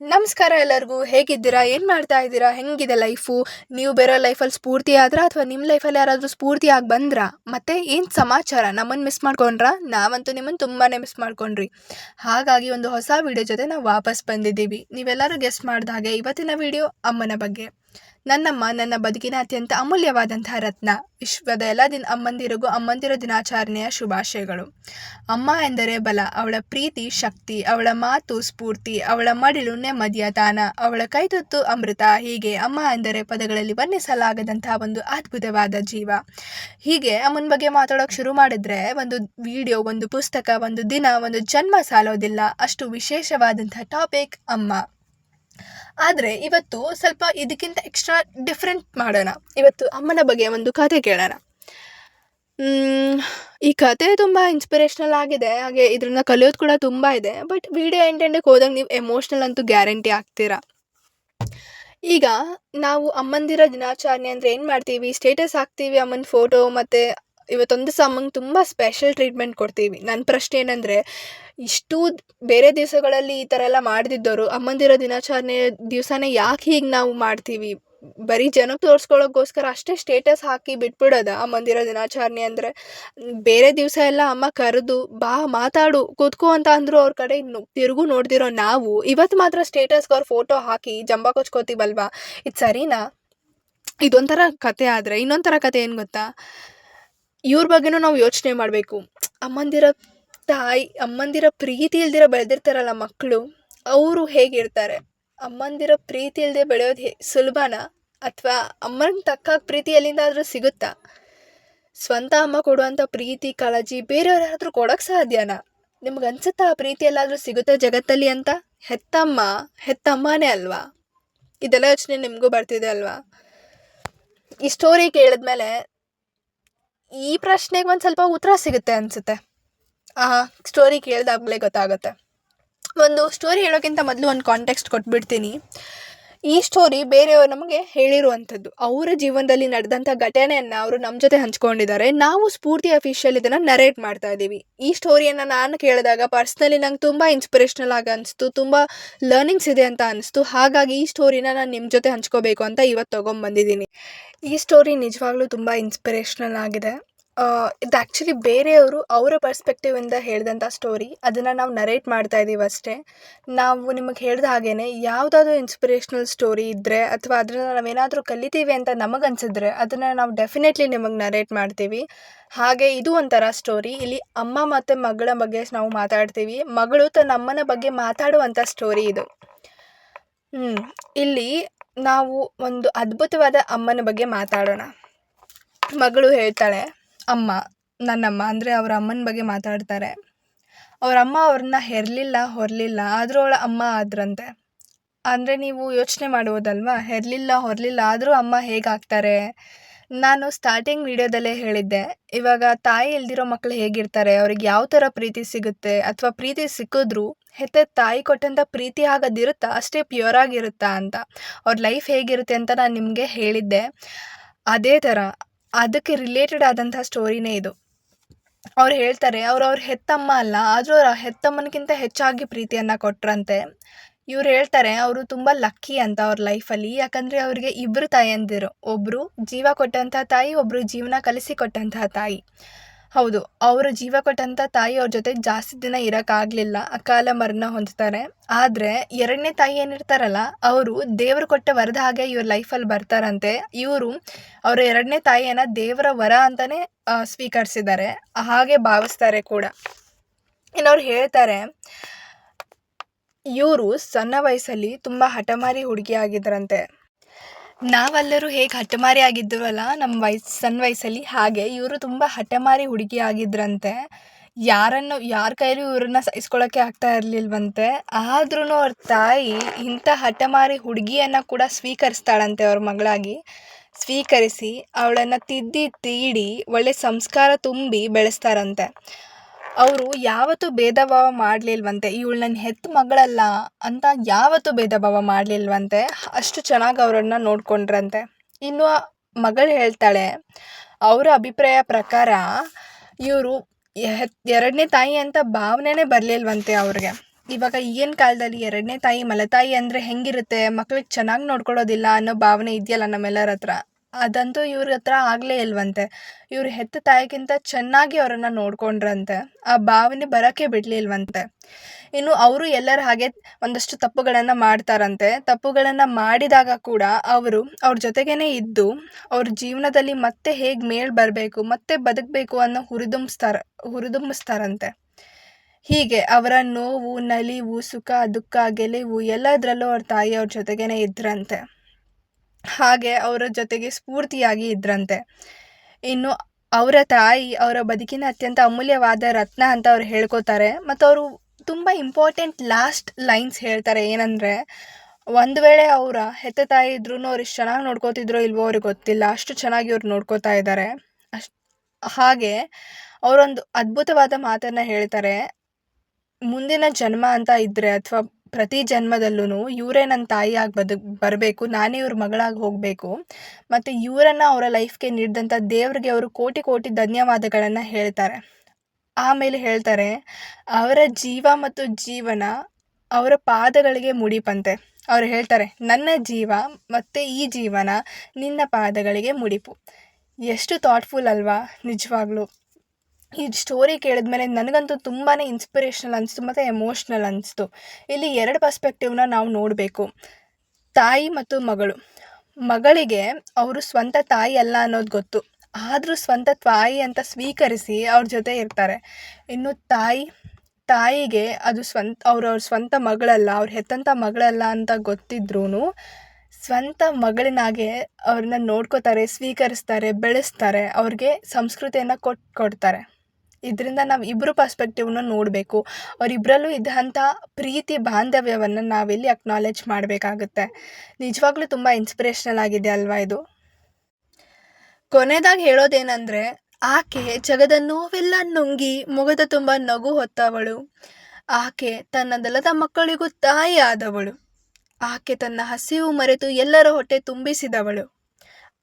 ನಮಸ್ಕಾರ ಎಲ್ಲರಿಗೂ, ಹೇಗಿದ್ದೀರಾ? ಏನು ಮಾಡ್ತಾ ಇದ್ದೀರಾ? ಹೆಂಗಿದೆ ಲೈಫು? ನೀವು ಬೇರೆ ಲೈಫಲ್ಲಿ ಸ್ಫೂರ್ತಿ ಆದ್ರಾ ಅಥವಾ ನಿಮ್ಮ ಲೈಫಲ್ಲಿ ಯಾರಾದರೂ ಸ್ಫೂರ್ತಿ ಆಗಿ ಬಂದ್ರಾ? ಮತ್ತು ಏನು ಸಮಾಚಾರ? ನಮ್ಮನ್ನು ಮಿಸ್ ಮಾಡ್ಕೊಂಡ್ರಾ? ನಾವಂತೂ ನಿಮ್ಮನ್ನು ತುಂಬಾ ಮಿಸ್ ಮಾಡ್ಕೊಂಡ್ರಿ. ಹಾಗಾಗಿ ಒಂದು ಹೊಸ ವಿಡಿಯೋ ಜೊತೆ ನಾವು ವಾಪಸ್ ಬಂದಿದ್ದೀವಿ. ನೀವೆಲ್ಲರೂ ಗೆಸ್ಟ್ ಮಾಡಿದ ಹಾಗೆ ಇವತ್ತಿನ ವಿಡಿಯೋ ಅಮ್ಮನ ಬಗ್ಗೆ. ನನ್ನಮ್ಮ ನನ್ನ ಬದುಕಿನ ಅತ್ಯಂತ ಅಮೂಲ್ಯವಾದಂತಹ ರತ್ನ. ವಿಶ್ವದ ಎಲ್ಲ ದಿನ ಅಮ್ಮಂದಿರಿಗೂ ಅಮ್ಮಂದಿರ ದಿನಾಚರಣೆಯ ಶುಭಾಶಯಗಳು. ಅಮ್ಮ ಎಂದರೆ ಬಲ, ಅವಳ ಪ್ರೀತಿ, ಶಕ್ತಿ, ಅವಳ ಮಾತು ಸ್ಫೂರ್ತಿ, ಅವಳ ಮಡಿಲು ನೆಮ್ಮದಿಯ ತಾನ ಅವಳ ಕೈತುತ್ತು ಅಮೃತ. ಹೀಗೆ ಅಮ್ಮ ಎಂದರೆ ಪದಗಳಲ್ಲಿ ವರ್ಣಿಸಲಾಗದಂತಹ ಒಂದು ಅದ್ಭುತವಾದ ಜೀವ. ಹೀಗೆ ಅಮ್ಮನ ಬಗ್ಗೆ ಮಾತಾಡೋಕೆ ಶುರು ಮಾಡಿದ್ರೆ ಒಂದು ವಿಡಿಯೋ, ಒಂದು ಪುಸ್ತಕ, ಒಂದು ದಿನ, ಒಂದು ಜನ್ಮ ಸಾಲೋದಿಲ್ಲ. ಅಷ್ಟು ವಿಶೇಷವಾದಂತಹ ಟಾಪಿಕ್ ಅಮ್ಮ. ಆದರೆ ಇವತ್ತು ಸ್ವಲ್ಪ ಇದಕ್ಕಿಂತ ಎಕ್ಸ್ಟ್ರಾ ಡಿಫ್ರೆಂಟ್ ಮಾಡೋಣ. ಇವತ್ತು ಅಮ್ಮನ ಬಗ್ಗೆ ಒಂದು ಕತೆ ಕೇಳೋಣ. ಈ ಕತೆ ತುಂಬ ಇನ್ಸ್ಪಿರೇಷ್ನಲ್ ಆಗಿದೆ. ಹಾಗೆ ಇದರಿಂದ ಕಲಿಯೋದು ಕೂಡ ತುಂಬ ಇದೆ. ಬಟ್ ವಿಡಿಯೋ ಎಂಟೆಂಡಕ್ಕೆ ಹೋದಾಗ ನೀವು ಎಮೋಷ್ನಲ್ ಅಂತೂ ಗ್ಯಾರಂಟಿ ಆಗ್ತೀರಾ? ಈಗ ನಾವು ಅಮ್ಮಂದಿರ ದಿನಾಚರಣೆ ಅಂದರೆ ಏನು ಮಾಡ್ತೀವಿ? ಸ್ಟೇಟಸ್ ಹಾಕ್ತೀವಿ ಅಮ್ಮನ ಫೋಟೋ ಮತ್ತು ಇವತ್ತೊಂದು ಸಾಮಂಗೆ ತುಂಬ ಸ್ಪೆಷಲ್ ಟ್ರೀಟ್ಮೆಂಟ್ ಕೊಡ್ತೀವಿ. ನನ್ನ ಪ್ರಶ್ನೆ ಏನಂದರೆ, ಇಷ್ಟು ಬೇರೆ ದಿವಸಗಳಲ್ಲಿ ಈ ಥರ ಎಲ್ಲ ಮಾಡ್ದಿದ್ದವರು ಅಮ್ಮಂದಿರ ದಿನಾಚರಣೆ ದಿವಸನೇ ಯಾಕೆ ಹೀಗೆ ನಾವು ಮಾಡ್ತೀವಿ? ಬರೀ ಜನಕ್ಕೆ ತೋರಿಸ್ಕೊಳ್ಳೋಕ್ಕೋಸ್ಕರ ಅಷ್ಟೇ ಸ್ಟೇಟಸ್ ಹಾಕಿ ಬಿಟ್ಬಿಡೋದ ಅಮ್ಮಂದಿರ ದಿನಾಚರಣೆ ಅಂದರೆ? ಬೇರೆ ದಿವಸ ಎಲ್ಲ ಅಮ್ಮ ಕರೆದು, ಬಾ, ಮಾತಾಡು, ಕೂತ್ಕೋ ಅಂತ ಅಂದರು ಅವ್ರ ಕಡೆ ತಿರುಗು ನೋಡ್ದಿರೋ ನಾವು, ಇವತ್ತು ಮಾತ್ರ ಸ್ಟೇಟಸ್ಗೆ ಅವ್ರ ಫೋಟೋ ಹಾಕಿ ಜಂಬ ಕೊಚ್ಕೋತೀವಲ್ವಾ? ಇದು ಸರಿನಾ? ಇದೊಂಥರ ಕತೆ ಆದರೆ ಇನ್ನೊಂಥರ ಕತೆ ಏನು ಗೊತ್ತಾ? ಇವ್ರ ಬಗ್ಗೆನೂ ನಾವು ಯೋಚನೆ ಮಾಡಬೇಕು. ಅಮ್ಮಂದಿರ ತಾಯಿ, ಅಮ್ಮಂದಿರ ಪ್ರೀತಿ ಇಲ್ದಿರ ಬೆಳೆದಿರ್ತಾರಲ್ಲ ಮಕ್ಕಳು ಅವರು ಹೇಗಿರ್ತಾರೆ ಅಮ್ಮಂದಿರ ಪ್ರೀತಿ ಇಲ್ಲದೆ ಬೆಳೆಯೋದು ಹೇ, ಸುಲಭನಾ? ಅಥವಾ ಅಮ್ಮನ ತಕ್ಕ ಪ್ರೀತಿ ಎಲ್ಲಿಂದಾದರೂ ಸಿಗುತ್ತಾ? ಸ್ವಂತ ಅಮ್ಮ ಕೊಡುವಂಥ ಪ್ರೀತಿ, ಕಾಳಜಿ ಬೇರೆಯವ್ರು ಯಾರಾದರೂ ಕೊಡೋಕ್ಕೆ ಸಾಧ್ಯನಾ? ನಿಮ್ಗೆ ಅನ್ಸುತ್ತಾ ಆ ಪ್ರೀತಿ ಎಲ್ಲಾದರೂ ಸಿಗುತ್ತೆ ಜಗತ್ತಲ್ಲಿ ಅಂತ? ಹೆತ್ತಮ್ಮ, ಹೆತ್ತಮ್ಮನೇ ಅಲ್ವಾ? ಇದೆಲ್ಲ ಯೋಚನೆ ನಿಮಗೂ ಬರ್ತಿದೆ ಅಲ್ವಾ? ಈ ಸ್ಟೋರಿ ಕೇಳಿದ್ಮೇಲೆ ಈ ಪ್ರಶ್ನೆಗೆ ಒಂದು ಸ್ವಲ್ಪ ಉತ್ತರ ಸಿಗುತ್ತೆ ಅನಿಸುತ್ತೆ. ಆ ಸ್ಟೋರಿ ಕೇಳಿದಾಗಲೇ ಗೊತ್ತಾಗುತ್ತೆ. ಒಂದು ಸ್ಟೋರಿ ಹೇಳೋಕ್ಕಿಂತ ಮೊದಲು ಒಂದು ಕಾಂಟೆಕ್ಸ್ಟ್ ಕೊಟ್ಬಿಡ್ತೀನಿ. ಈ ಸ್ಟೋರಿ ಬೇರೆಯವರು ನಮಗೆ ಹೇಳಿರುವಂಥದ್ದು. ಅವರ ಜೀವನದಲ್ಲಿ ನಡೆದಂಥ ಘಟನೆಯನ್ನು ಅವರು ನಮ್ಮ ಜೊತೆ ಹಂಚ್ಕೊಂಡಿದ್ದಾರೆ. ನಾವು ಸ್ಫೂರ್ತಿ ಅಫಿಷಿಯಲ್ ಇದನ್ನು ನರೇಟ್ ಮಾಡ್ತಾ ಇದ್ದೀವಿ. ಈ ಸ್ಟೋರಿಯನ್ನು ನಾನು ಕೇಳಿದಾಗ ಪರ್ಸ್ನಲಿ ನಂಗೆ ತುಂಬ ಇನ್ಸ್ಪಿರೇಷ್ನಲ್ ಆಗಿ ಅನಿಸ್ತು, ತುಂಬ ಲರ್ನಿಂಗ್ಸ್ ಇದೆ ಅಂತ ಅನಿಸ್ತು. ಹಾಗಾಗಿ ಈ ಸ್ಟೋರಿನ ನಾನು ನಿಮ್ಮ ಜೊತೆ ಹಂಚ್ಕೋಬೇಕು ಅಂತ ಇವತ್ತು ತೊಗೊಂಬಂದಿದ್ದೀನಿ. ಈ ಸ್ಟೋರಿ ನಿಜವಾಗ್ಲೂ ತುಂಬ ಇನ್ಸ್ಪಿರೇಷ್ನಲ್ ಆಗಿದೆ. ಇದು ಆ್ಯಕ್ಚುಲಿ ಬೇರೆಯವರು ಅವರ ಪರ್ಸ್ಪೆಕ್ಟಿವಿಂದ ಹೇಳಿದಂಥ ಸ್ಟೋರಿ ಅದನ್ನು ನಾವು ನರೇಟ್ ಮಾಡ್ತಾ ಇದ್ದೀವಿ ಅಷ್ಟೇ. ನಾವು ನಿಮಗೆ ಹೇಳ್ದ ಹಾಗೇ ಯಾವುದಾದ್ರೂ ಇನ್ಸ್ಪಿರೇಷ್ನಲ್ ಸ್ಟೋರಿ ಇದ್ದರೆ ಅಥವಾ ಅದನ್ನು ನಾವೇನಾದರೂ ಕಲಿತೀವಿ ಅಂತ ನಮಗನ್ಸಿದ್ರೆ ಅದನ್ನು ನಾವು ಡೆಫಿನೆಟ್ಲಿ ನಿಮಗೆ ನರೇಟ್ ಮಾಡ್ತೀವಿ. ಹಾಗೆ ಇದು ಒಂಥರ ಸ್ಟೋರಿ ಇಲ್ಲಿ ಅಮ್ಮ ಮತ್ತು ಮಗಳ ಬಗ್ಗೆ ನಾವು ಮಾತಾಡ್ತೀವಿ. ಮಗಳು ತನ್ನ ಅಮ್ಮನ ಬಗ್ಗೆ ಮಾತಾಡುವಂಥ ಸ್ಟೋರಿ ಇದು. ಇಲ್ಲಿ ನಾವು ಒಂದು ಅದ್ಭುತವಾದ ಅಮ್ಮನ ಬಗ್ಗೆ ಮಾತಾಡೋಣ. ಮಗಳು ಹೇಳ್ತಾಳೆ ಅಮ್ಮ, ನನ್ನಮ್ಮ ಅಂದರೆ ಅವ್ರ ಅಮ್ಮನ ಬಗ್ಗೆ ಮಾತಾಡ್ತಾರೆ. ಅವ್ರ ಅಮ್ಮ ಅವ್ರನ್ನ ಹೆರಲಿಲ್ಲ, ಹೊರಲಿಲ್ಲ ಆದರೂ ಅವಳ ಅಮ್ಮ ಆದ್ರಂತೆ. ಅಂದರೆ ನೀವು ಯೋಚನೆ ಮಾಡುವುದಲ್ವಾ? ಹೆರಲಿಲ್ಲ, ಹೊರಲಿಲ್ಲ, ಆದರೂ ಅಮ್ಮ ಹೇಗಾಗ್ತಾರೆ? ನಾನು ಸ್ಟಾರ್ಟಿಂಗ್ ವೀಡಿಯೋದಲ್ಲೇ ಹೇಳಿದ್ದೆ. ಇವಾಗ ತಾಯಿ ಇಲ್ದಿರೋ ಮಕ್ಕಳು ಹೇಗಿರ್ತಾರೆ? ಅವ್ರಿಗೆ ಯಾವ ಥರ ಪ್ರೀತಿ ಸಿಗುತ್ತೆ? ಅಥವಾ ಪ್ರೀತಿ ಸಿಕ್ಕಿದ್ರು ಹೆತ್ತ ತಾಯಿ ಕೊಟ್ಟಂಥ ಪ್ರೀತಿ ಆಗೋದಿರುತ್ತಾ? ಅಷ್ಟೇ ಪ್ಯೂರ್ ಆಗಿರುತ್ತಾ ಅಂತ. ಅವ್ರ ಲೈಫ್ ಹೇಗಿರುತ್ತೆ ಅಂತ ನಾನು ನಿಮಗೆ ಹೇಳಿದ್ದೆ. ಅದೇ ಥರ. ಅದಕ್ಕೆ ರಿಲೇಟೆಡ್ ಆದಂತಹ ಸ್ಟೋರಿನೇ ಇದು. ಅವ್ರು ಹೇಳ್ತಾರೆ, ಅವ್ರು ಅವ್ರ ಹೆತ್ತಮ್ಮ ಅಲ್ಲ, ಆದರೂ ಅವ್ರ ಹೆತ್ತಮ್ಮನಕ್ಕಿಂತ ಹೆಚ್ಚಾಗಿ ಪ್ರೀತಿಯನ್ನು ಕೊಟ್ರಂತೆ. ಇವ್ರು ಹೇಳ್ತಾರೆ, ಅವರು ತುಂಬ ಲಕ್ಕಿ ಅಂತ ಅವ್ರ ಲೈಫಲ್ಲಿ ಯಾಕಂದರೆ ಅವರಿಗೆ ಇಬ್ಬರು ತಾಯಂದಿರು. ಒಬ್ಬರು ಜೀವ ಕೊಟ್ಟಂತಹ ತಾಯಿ ಒಬ್ಬರು ಜೀವನ ಕಲಿಸಿಕೊಟ್ಟಂತಹ ತಾಯಿ. ಹೌದು, ಅವರು ಜೀವ ಕೊಟ್ಟಂಥ ತಾಯಿ ಅವ್ರ ಜೊತೆ ಜಾಸ್ತಿ ದಿನ ಇರೋಕ್ಕಾಗಲಿಲ್ಲ, ಅಕಾಲ ಮರಣ ಹೊಂದ್ತಾರೆ. ಆದರೆ ಎರಡನೇ ತಾಯಿ ಏನಿರ್ತಾರಲ್ಲ, ಅವರು ದೇವರು ಕೊಟ್ಟ ವರದ ಹಾಗೆ ಇವ್ರ ಲೈಫಲ್ಲಿ ಬರ್ತಾರಂತೆ. ಇವರು ಅವರ ಎರಡನೇ ತಾಯಿಯನ್ನು ದೇವರ ವರ ಅಂತಲೇ ಸ್ವೀಕರಿಸಿದ್ದಾರೆ. ಹಾಗೆ ಭಾವಿಸ್ತಾರೆ ಕೂಡ. ಇನ್ನು ಅವ್ರು ಹೇಳ್ತಾರೆ, ಇವರು ಸಣ್ಣ ವಯಸ್ಸಲ್ಲಿ ತುಂಬ ಹಠಮಾರಿ ಹುಡುಗಿ ಆಗಿದ್ರಂತೆ. ನಾವೆಲ್ಲರೂ ಹೇಗೆ ಹಠಮಾರಿ ಆಗಿದ್ದೀವಲ್ಲ ನಮ್ಮ ವಯಸ್ಸು ಸಣ್ಣ ವಯಸ್ಸಲ್ಲಿ ಹಾಗೆ, ಇವರು ತುಂಬ ಹಠಮಾರಿ ಹುಡುಗಿ ಆಗಿದ್ರಂತೆ. ಯಾರನ್ನು, ಯಾರ ಕೈಲೂ ಇವ್ರನ್ನ ಸಹಿಸ್ಕೊಳ್ಳೋಕ್ಕೆ ಆಗ್ತಾ ಇರಲಿಲ್ವಂತೆ. ಆದ್ರೂ ಅವ್ರ ತಾಯಿ ಇಂಥ ಹಠಮಾರಿ ಹುಡುಗಿಯನ್ನು ಕೂಡ ಸ್ವೀಕರಿಸ್ತಾಳಂತೆ ಅವ್ರ ಮಗಳಾಗಿ. ಸ್ವೀಕರಿಸಿ, ಅವಳನ್ನು ತಿದ್ದಿ, ತೀಡಿ, ಒಳ್ಳೆ ಸಂಸ್ಕಾರ ತುಂಬಿ ಬೆಳೆಸ್ತಾರಂತೆ. ಅವರು ಯಾವತ್ತೂ ಭೇದ ಭಾವ ಮಾಡಲಿಲ್ವಂತೆ, ಇವಳು ನನ್ನ ಹೆತ್ತ ಮಗಳಲ್ಲ ಅಂತ ಯಾವತ್ತೂ ಭೇದ ಭಾವ ಮಾಡಲಿಲ್ವಂತೆ, ಅಷ್ಟು ಚೆನ್ನಾಗಿ ಅವರನ್ನು ನೋಡ್ಕೊಂಡ್ರಂತೆ. ಇನ್ನು ಮಗಳು ಹೇಳ್ತಾಳೆ, ಅವರ ಅಭಿಪ್ರಾಯ ಪ್ರಕಾರ ಇವರು ಎರಡನೇ ತಾಯಿ ಅಂತ ಭಾವನೆನೇ ಬರಲಿಲ್ವಂತೆ ಅವ್ರಿಗೆ. ಇವಾಗ ಈಗಿನ ಕಾಲದಲ್ಲಿ ಎರಡನೇ ತಾಯಿ ಮಲತಾಯಿ ಅಂದರೆ ಹೆಂಗಿರುತ್ತೆ, ಮಕ್ಳಿಗೆ ಚೆನ್ನಾಗಿ ನೋಡ್ಕೊಳ್ಳೋದಿಲ್ಲ ಅನ್ನೋ ಭಾವನೆ ಇದೆಯಲ್ಲ ನಮ್ಮೆಲ್ಲರ ಹತ್ರ. ಅದಂತೂ ಇವ್ರ ಹತ್ರ ಆಗಲೇ ಇಲ್ವಂತೆ. ಇವ್ರು ಹೆತ್ತ ತಾಯಿಗಿಂತ ಚೆನ್ನಾಗಿ ಅವರನ್ನು ನೋಡ್ಕೊಂಡ್ರಂತೆ. ಆ ಭಾವನೆ ಬರೋಕ್ಕೆ ಬಿಡಲಿಲ್ವಂತೆ. ಇನ್ನು ಅವರು ಎಲ್ಲರ ಹಾಗೆ ಒಂದಷ್ಟು ತಪ್ಪುಗಳನ್ನು ಮಾಡ್ತಾರಂತೆ. ತಪ್ಪುಗಳನ್ನು ಮಾಡಿದಾಗ ಕೂಡ ಅವರು ಅವ್ರ ಜೊತೆಗೇ ಇದ್ದು ಅವ್ರ ಜೀವನದಲ್ಲಿ ಮತ್ತೆ ಹೇಗೆ ಮೇಲ್ ಬರಬೇಕು, ಮತ್ತೆ ಬದುಕಬೇಕು ಅನ್ನೋ ಹುರಿದುಂಬಿಸ್ತಾರ, ಹುರಿದುಂಬಿಸ್ತಾರಂತೆ. ಹೀಗೆ ಅವರ ನೋವು, ನಲಿವು, ಸುಖ, ದುಃಖ, ಗೆಲುವು ಎಲ್ಲದರಲ್ಲೂ ಅವ್ರ ತಾಯಿ ಅವ್ರ ಜೊತೆಗೇ ಇದ್ರಂತೆ. ಹಾಗೆ ಅವರ ಜೊತೆಗೆ ಸ್ಫೂರ್ತಿಯಾಗಿ ಇದ್ರಂತೆ. ಇನ್ನು ಅವರ ತಾಯಿ, ಅವರ ಬದುಕಿನ ಅತ್ಯಂತ ಅಮೂಲ್ಯವಾದ ರತ್ನ ಅಂತ ಅವ್ರು ಹೇಳ್ಕೊತಾರೆ. ಮತ್ತು ಅವರು ತುಂಬ ಇಂಪಾರ್ಟೆಂಟ್ ಲಾಸ್ಟ್ ಲೈನ್ಸ್ ಹೇಳ್ತಾರೆ. ಏನಂದರೆ, ಒಂದು ವೇಳೆ ಅವರ ಹೆತ್ತ ತಾಯಿ ಇದ್ರೂ ಅವ್ರು ಇಷ್ಟು ಚೆನ್ನಾಗಿ ನೋಡ್ಕೋತಿದ್ರೋ ಇಲ್ವೋ ಅವ್ರಿಗೆ ಗೊತ್ತಿಲ್ಲ. ಅಷ್ಟು ಚೆನ್ನಾಗಿ ಅವ್ರು ನೋಡ್ಕೋತಾ ಇದ್ದಾರೆ ಅಷ್ಟು, ಹಾಗೆ ಅವರೊಂದು ಅದ್ಭುತವಾದ ಮಾತನ್ನು ಹೇಳ್ತಾರೆ. ಮುಂದಿನ ಜನ್ಮ ಅಂತ ಇದ್ದರೆ ಅಥವಾ ಪ್ರತಿ ಜನ್ಮದಲ್ಲೂ ಇವರೇ ನನ್ನ ತಾಯಿಯಾಗಿ ಬದುಕ್ ಬರಬೇಕು, ನಾನೇ ಇವ್ರ ಮಗಳಾಗಿ ಹೋಗಬೇಕು. ಮತ್ತು ಇವರನ್ನು ಅವರ ಲೈಫ್ಗೆ ನೀಡಿದಂಥ ದೇವ್ರಿಗೆ ಅವರು ಕೋಟಿ ಕೋಟಿ ಧನ್ಯವಾದಗಳನ್ನು ಹೇಳ್ತಾರೆ. ಆಮೇಲೆ ಹೇಳ್ತಾರೆ, ಅವರ ಜೀವ ಮತ್ತು ಜೀವನ ಅವರ ಪಾದಗಳಿಗೆ ಮುಡಿಪಂತೆ. ಅವರು ಹೇಳ್ತಾರೆ, ನನ್ನ ಜೀವ ಮತ್ತು ಈ ಜೀವನ ನಿನ್ನ ಪಾದಗಳಿಗೆ ಮುಡಿಪು. ಎಷ್ಟು ಥಾಟ್ಫುಲ್ ಅಲ್ವಾ, ನಿಜವಾಗ್ಲೂ. ಈ ಸ್ಟೋರಿ ಕೇಳಿದ್ಮೇಲೆ ನನಗಂತೂ ತುಂಬಾ ಇನ್ಸ್ಪಿರೇಷನಲ್ ಅನಿಸ್ತು ಮತ್ತು ಎಮೋಷ್ನಲ್ ಅನಿಸ್ತು. ಇಲ್ಲಿ ಎರಡು ಪರ್ಸ್ಪೆಕ್ಟಿವ್ನ ನಾವು ನೋಡಬೇಕು. ತಾಯಿ ಮತ್ತು ಮಗಳು. ಮಗಳಿಗೆ ಅವರು ಸ್ವಂತ ತಾಯಿ ಅಲ್ಲ ಅನ್ನೋದು ಗೊತ್ತು. ಆದರೂ ಸ್ವಂತ ತಾಯಿ ಅಂತ ಸ್ವೀಕರಿಸಿ ಅವ್ರ ಜೊತೆ ಇರ್ತಾರೆ. ಇನ್ನು ತಾಯಿ, ತಾಯಿಗೆ ಅದು ಸ್ವಂತ, ಅವ್ರ ಅವ್ರ ಸ್ವಂತ ಮಗಳಲ್ಲ, ಅವ್ರು ಹೆತ್ತಂಥ ಮಗಳಲ್ಲ ಅಂತ ಗೊತ್ತಿದ್ರೂ ಸ್ವಂತ ಮಗಳಿನಾಗೆ ಅವ್ರನ್ನ ನೋಡ್ಕೋತಾರೆ, ಸ್ವೀಕರಿಸ್ತಾರೆ, ಬೆಳೆಸ್ತಾರೆ, ಅವ್ರಿಗೆ ಸಂಸ್ಕೃತಿಯನ್ನು ಕೊಟ್ಟು ಕೊಡ್ತಾರೆ. ಇದರಿಂದ ನಾವು ಇಬ್ಬರು ಪರ್ಸ್ಪೆಕ್ಟಿವ್ನ ನೋಡಬೇಕು. ಅವರಿಬ್ಬರಲ್ಲೂ ಇದ್ದಂಥ ಪ್ರೀತಿ, ಬಾಂಧವ್ಯವನ್ನು ನಾವಿಲ್ಲಿ ಅಕ್ನಾಲೆಜ್ ಮಾಡಬೇಕಾಗುತ್ತೆ. ನಿಜವಾಗ್ಲೂ ತುಂಬ ಇನ್ಸ್ಪಿರೇಷನಲ್ ಆಗಿದೆ ಅಲ್ವಾ ಇದು? ಕೊನೆಯದಾಗಿ ಹೇಳೋದೇನೆಂದರೆ, ಆಕೆ ಜಗದ ನೋವೆಲ್ಲ ನುಂಗಿ ಮುಗದ ತುಂಬ ನಗು ಹೊತ್ತವಳು. ಆಕೆ ತನ್ನದಲ್ಲದ ಮಕ್ಕಳಿಗೂ ತಾಯಿ ಆದವಳು. ಆಕೆ ತನ್ನ ಹಸಿವು ಮರೆತು ಎಲ್ಲರ ಹೊಟ್ಟೆ ತುಂಬಿಸಿದವಳು.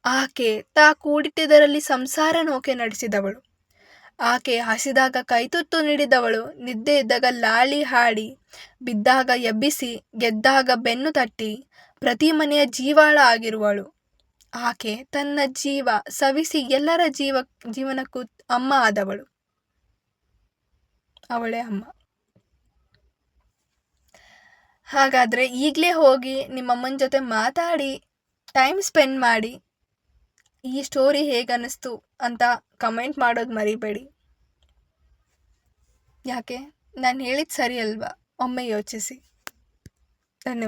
ಆಕೆ ತಾ ಕೂಡಿಟ್ಟಿದ್ದರಲ್ಲಿ ಸಂಸಾರ ನೌಕೆ ನಡೆಸಿದವಳು. ಆಕೆ ಹಸಿದಾಗ ಕೈತುತ್ತು ನೀಡಿದವಳು. ನಿದ್ದೆ ಇದ್ದಾಗ ಲಾಳಿ ಹಾಡಿ ಬಿದ್ದಾಗ ಎಬ್ಬಿಸಿ ಗೆದ್ದಾಗ ಬೆನ್ನು ತಟ್ಟಿ ಪ್ರತಿ ಮನೆಯ ಜೀವಾಳ ಆಗಿರುವಳು. ಆಕೆ ತನ್ನ ಜೀವ ಸವಿಸಿ ಎಲ್ಲರ ಜೀವ, ಜೀವನಕ್ಕೂ ಅಮ್ಮ ಆದವಳು. ಅವಳೇ ಅಮ್ಮ. ಹಾಗಾದರೆ ಈಗಲೇ ಹೋಗಿ ನಿಮ್ಮಮ್ಮನ ಜೊತೆ ಮಾತಾಡಿ ಟೈಮ್ ಸ್ಪೆಂಡ್ ಮಾಡಿ ಈ ಸ್ಟೋರಿ ಹೇಗನ್ನಿಸ್ತು ಅಂತ ಕಮೆಂಟ್ ಮಾಡೋದು ಮರಿಬೇಡಿ. ಯಾಕೆ? ನಾನು ಹೇಳಿದ್ದು ಸರಿ ಅಲ್ವಾ? ಒಮ್ಮೆ ಯೋಚಿಸಿ. ಧನ್ಯವಾದ.